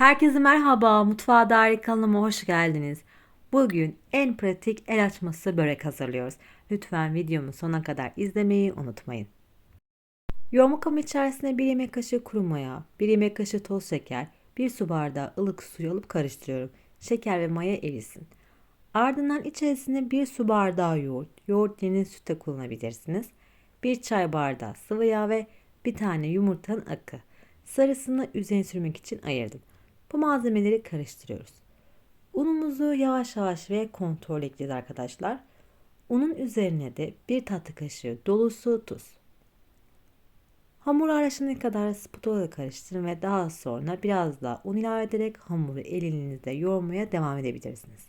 Herkese merhaba, Mutfağa Dair kanalıma hoş geldiniz. Bugün en pratik el açması börek hazırlıyoruz. Lütfen videomu sona kadar izlemeyi unutmayın. Yoğurma kabı içerisine 1 yemek kaşığı kuru maya, 1 yemek kaşığı toz şeker, 1 su bardağı ılık suyu alıp karıştırıyorum. Şeker ve maya erisin. Ardından içerisine 1 su bardağı yoğurt, yoğurt yerine süt de kullanabilirsiniz. 1 çay bardağı sıvı yağ ve bir tane yumurtanın akı. Sarısını üzerine sürmek için ayırdım. Bu malzemeleri karıştırıyoruz. Unumuzu yavaş yavaş ve kontrol edeceğiz arkadaşlar. Unun üzerine de bir tatlı kaşığı dolusu tuz. Hamur araştırana kadar spatula karıştırın ve daha sonra biraz daha un ilave ederek hamuru elinizde yoğurmaya devam edebilirsiniz.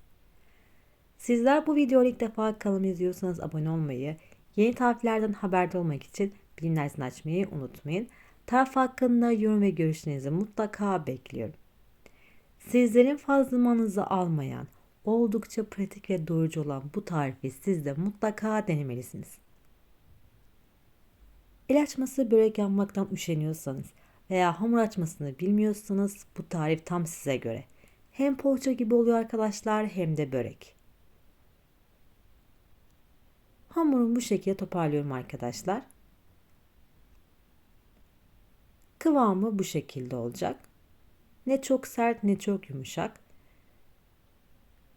Sizler bu videoyu ilk defa kanalımı izliyorsanız abone olmayı, yeni tariflerden haberdar olmak için bilimler açmayı unutmayın. Tarif hakkında yorum ve görüşlerinizi mutlaka bekliyorum. Sizlerin fazla zamanınızı almayan, oldukça pratik ve doyurucu olan bu tarifi siz de mutlaka denemelisiniz. El açması börek yapmaktan üşeniyorsanız veya hamur açmasını bilmiyorsanız bu tarif tam size göre. Hem poğaça gibi oluyor arkadaşlar hem de börek. Hamurumu bu şekilde toparlıyorum arkadaşlar. Kıvamı bu şekilde olacak. Ne çok sert ne çok yumuşak.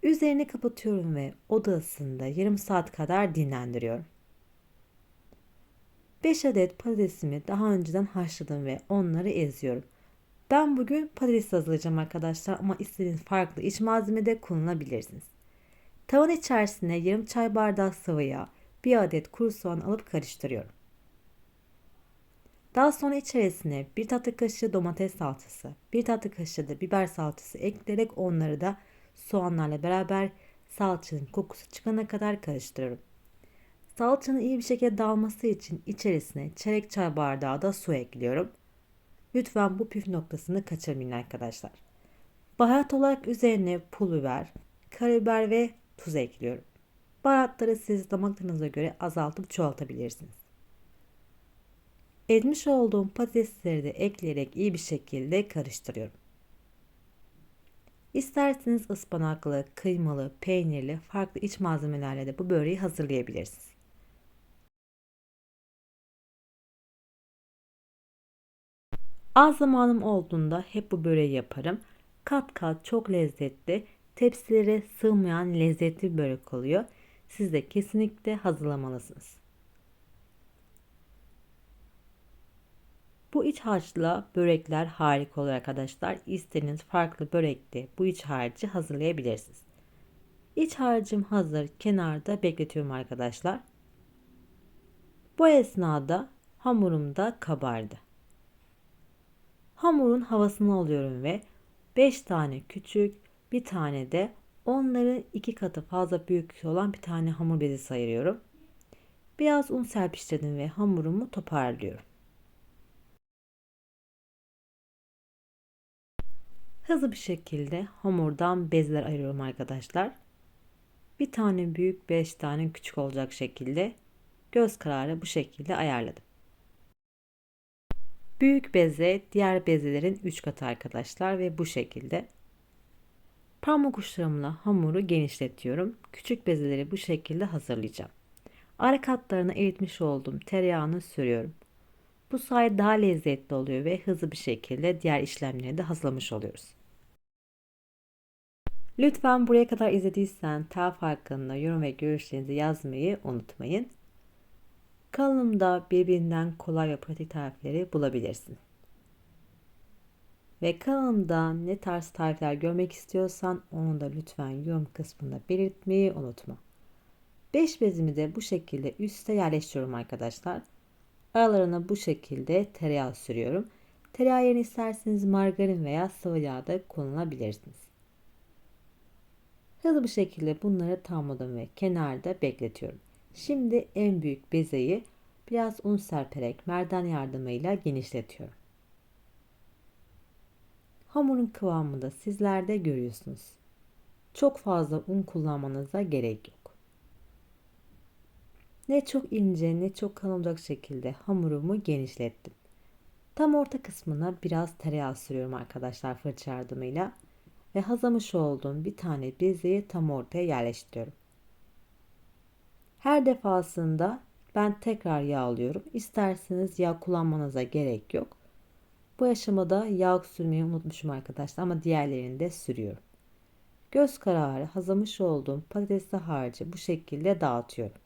Üzerini kapatıyorum ve oda ısısında yarım saat kadar dinlendiriyorum. 5 adet patatesimi daha önceden haşladım ve onları eziyorum. Ben bugün patates hazırlayacağım arkadaşlar ama istediğiniz farklı iç malzeme de kullanabilirsiniz. Tavan içerisine yarım çay bardağı sıvı yağ, bir adet kuru soğan alıp karıştırıyorum. Daha sonra içerisine bir tatlı kaşığı domates salçası, bir tatlı kaşığı da biber salçası ekleyerek onları da soğanlarla beraber salçanın kokusu çıkana kadar karıştırıyorum. Salçanın iyi bir şekilde dağılması için içerisine çeyrek çay bardağı da su ekliyorum. Lütfen bu püf noktasını kaçırmayın arkadaşlar. Baharat olarak üzerine pul biber, karabiber ve tuz ekliyorum. Baharatları siz damak göre azaltıp çoğaltabilirsiniz. Ezmiş olduğum patatesleri de ekleyerek iyi bir şekilde karıştırıyorum. İsterseniz ıspanaklı, kıymalı, peynirli, farklı iç malzemelerle de bu böreği hazırlayabilirsiniz. Az zamanım olduğunda hep bu böreği yaparım. Kat kat çok lezzetli, tepsilere sığmayan lezzetli bir börek oluyor. Siz de kesinlikle hazırlamalısınız. Bu iç harçla börekler harika olur arkadaşlar. İstediğiniz farklı börekte bu iç harcı hazırlayabilirsiniz. İç harcım hazır. Kenarda bekletiyorum arkadaşlar. Bu esnada hamurum da kabardı. Hamurun havasını alıyorum ve 5 tane küçük, bir tane de onların iki katı fazla büyük olan bir tane hamur bezi sayıyorum. Biraz un serpiştirdim ve hamurumu toparlıyorum. Hızlı bir şekilde hamurdan bezler ayırıyorum arkadaşlar. Bir tane büyük, beş tane küçük olacak şekilde göz kararı bu şekilde ayarladım. Büyük beze diğer bezelerin 3 katı arkadaşlar ve bu şekilde. Parmak uçlarımla hamuru genişletiyorum. Küçük bezeleri bu şekilde hazırlayacağım. Ara katlarına eritmiş olduğum tereyağını sürüyorum. Bu sayede daha lezzetli oluyor ve hızlı bir şekilde diğer işlemleri de hazırlamış oluyoruz. Lütfen buraya kadar izlediysen tarif hakkında yorum ve görüşlerinizi yazmayı unutmayın. Kanalımda birbirinden kolay ve pratik tarifleri bulabilirsin. Ve kanalımda ne tarz tarifler görmek istiyorsan onu da lütfen yorum kısmında belirtmeyi unutma. 5 bezimi de bu şekilde üste yerleştiriyorum arkadaşlar. Aralarına bu şekilde tereyağı sürüyorum. Tereyağı yerine isterseniz margarin veya sıvı yağ da kullanabilirsiniz. Hızlı bir şekilde bunları tamamladım ve kenarda bekletiyorum. Şimdi en büyük bezeyi biraz un serperek merdan yardımıyla genişletiyorum. Hamurun kıvamını da sizler de görüyorsunuz. Çok fazla un kullanmanıza gerek yok. Ne çok ince ne çok kalın olacak şekilde hamurumu genişlettim. Tam orta kısmına biraz tereyağı sürüyorum arkadaşlar fırça yardımıyla. Ve hazırlamış olduğum bir tane bezeyi tam ortaya yerleştiriyorum. Her defasında ben tekrar yağlıyorum. İsterseniz yağ kullanmanıza gerek yok. Bu aşamada yağ sürmeyi unutmuşum arkadaşlar ama diğerlerini de sürüyorum. Göz kararı hazırlamış olduğum patatesli harcı bu şekilde dağıtıyorum.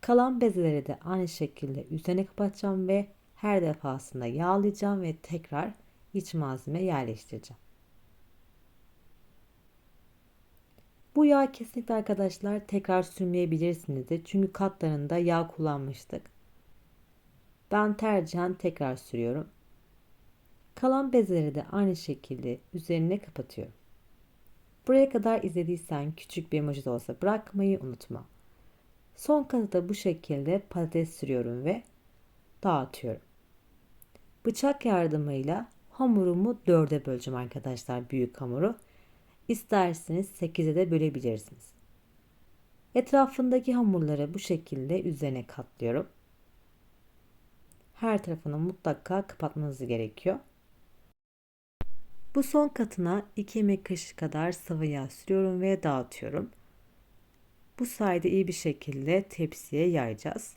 Kalan bezeleri de aynı şekilde üzerine kapatacağım ve her defasında yağlayacağım ve tekrar iç malzeme yerleştireceğim. Bu yağ kesinlikle arkadaşlar tekrar sürmeyebilirsiniz de çünkü katlarında yağ kullanmıştık. Ben tercihen tekrar sürüyorum. Kalan bezeleri de aynı şekilde üzerine kapatıyorum. Buraya kadar izlediysen küçük bir emoji de olsa bırakmayı unutma. Son katı da bu şekilde patates sürüyorum ve dağıtıyorum. Bıçak yardımıyla hamurumu dörde böleceğim arkadaşlar büyük hamuru. İsterseniz 8'e de bölebilirsiniz. Etrafındaki hamurları bu şekilde üzerine katlıyorum. Her tarafını mutlaka kapatmanız gerekiyor. Bu son katına 2 yemek kaşığı kadar sıvı yağ sürüyorum ve dağıtıyorum. Bu sayede iyi bir şekilde tepsiye yayacağız.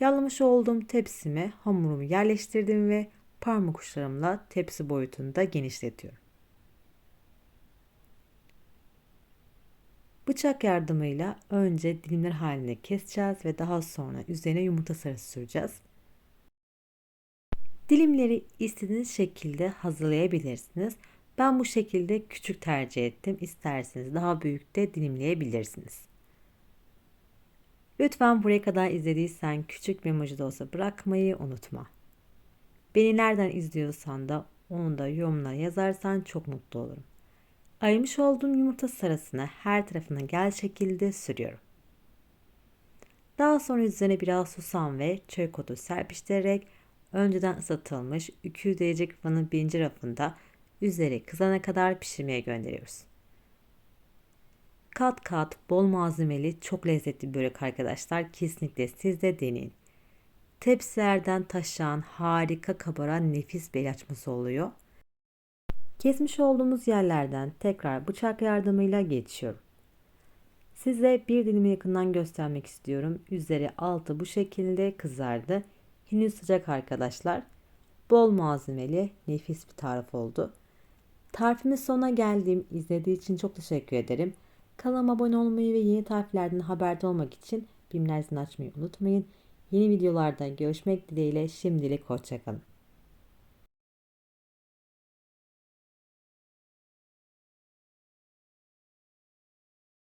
Yağlamış olduğum tepsime hamurumu yerleştirdim ve parmak uçlarımla tepsi boyutunu da genişletiyorum. Bıçak yardımıyla önce dilimler halinde keseceğiz ve daha sonra üzerine yumurta sarısı süreceğiz. Dilimleri istediğiniz şekilde hazırlayabilirsiniz. Ben bu şekilde küçük tercih ettim. İsterseniz daha büyük de dilimleyebilirsiniz. Lütfen buraya kadar izlediysen küçük bir emoji de olsa bırakmayı unutma. Beni nereden izliyorsan da onu da yorumlara yazarsan çok mutlu olurum. Ayırmış olduğum yumurta sarısını her tarafına gel şekilde sürüyorum. Daha sonra üzerine biraz susam ve çöy kotu serpiştirerek önceden ısıtılmış 200 derece fırının birinci rafında üzeri kızana kadar pişirmeye gönderiyoruz. Kat kat bol malzemeli çok lezzetli bir börek arkadaşlar. Kesinlikle siz de deneyin. Tepsilerden taşan harika kabaran nefis bir açması oluyor. Kesmiş olduğumuz yerlerden tekrar bıçak yardımıyla geçiyorum. Size bir dilimi yakından göstermek istiyorum. Üzeri altı bu şekilde kızardı. Henüz sıcak arkadaşlar. Bol malzemeli nefis bir tarif oldu. Tarifimin sonuna geldiğim izlediği için çok teşekkür ederim. Kanalıma abone olmayı ve yeni tariflerden haberdar olmak için bildirimleri açmayı unutmayın. Yeni videolarda görüşmek dileğiyle şimdilik hoşçakalın.